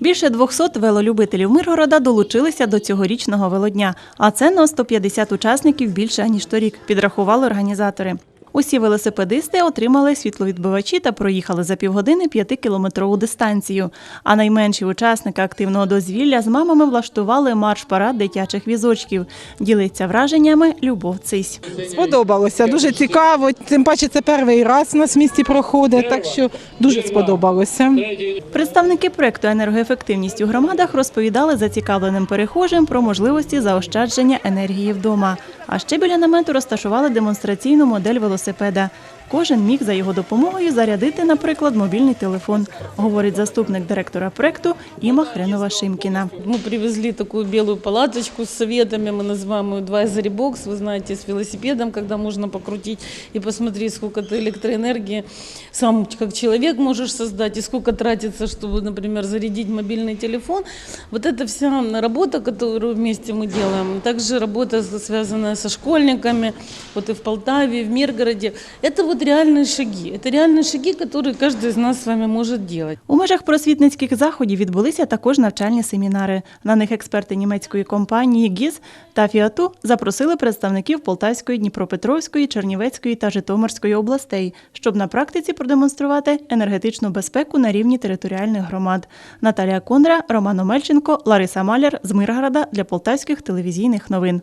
Більше 200 велолюбителів Миргорода долучилися до цьогорічного велодня, а це на 150 учасників більше ніж торік, підрахували організатори. Усі велосипедисти отримали світловідбивачі та проїхали за півгодини 5-кілометрову дистанцію. А найменші учасники активного дозвілля з мамами влаштували марш-парад дитячих візочків. Ділиться враженнями Любов Цись. Сподобалося, дуже цікаво. Тим паче це перший раз у нас в місті проходить, так що дуже сподобалося. Представники проекту енергоефективність у громадах розповідали зацікавленим перехожим про можливості заощадження енергії вдома. А ще біля намету розташували демонстраційну модель велосипеда. Кожен міг за його допомогою зарядити, наприклад, мобільний телефон, говорить заступник директора проекту Іма Хренова Шимкіна. Мы привезли такую белую палаточку с советами, мы называем ее Advisory Box, вы знаете, с велосипедом, когда можно покрутить и посмотреть, сколько ты электроэнергии сам как человек можешь создать и сколько тратится, чтобы, например, зарядить мобильный телефон. Вот это вся работа, которую вместе мы делаем. Также работа, связанная со школьниками, вот и в Полтаве, и в Миргороде. Это вот реальные шаги. Это реальные шаги, которые каждый из нас с вами может делать. У межах просвітницьких заходів відбулися також навчальні семінари. На них експерти німецької компанії ГІЗ та Фіату запросили представників Полтавської, Дніпропетровської, Чернівецької та Житомирської областей, щоб на практиці продемонструвати енергетичну безпеку на рівні територіальних громад. Наталія Кондра, Роман Омельченко, Лариса Маляр з Миргорода для Полтавських телевізійних новин.